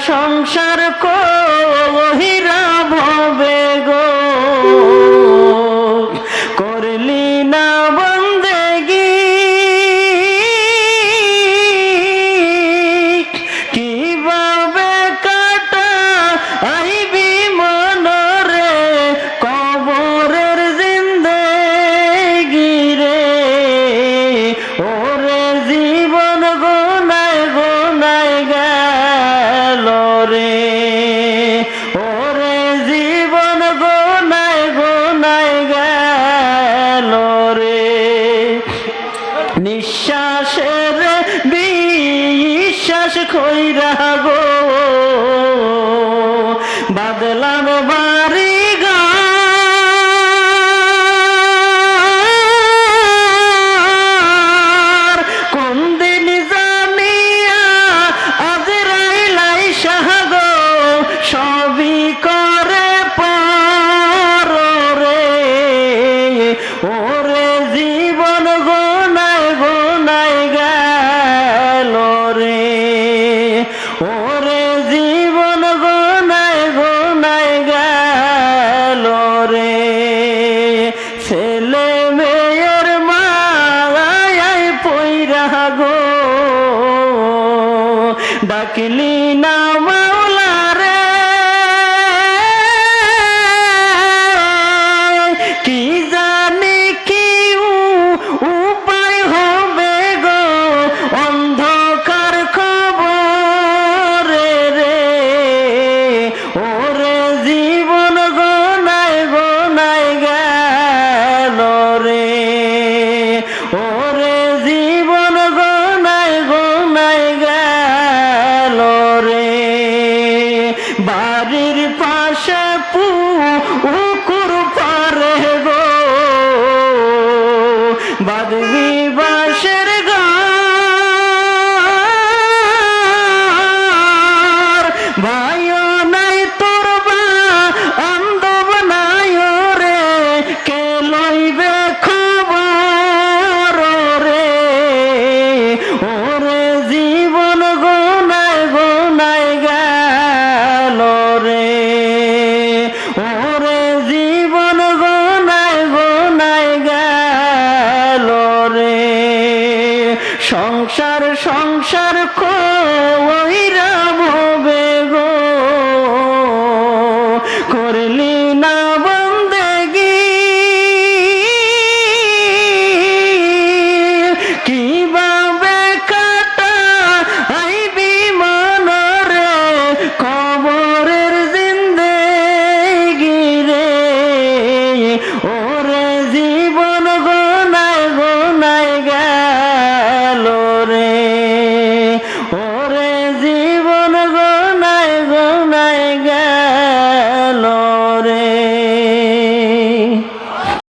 সংসার কর বিশ্বাস খৈরা গো। বাদলা ডাকলি নামা সংসার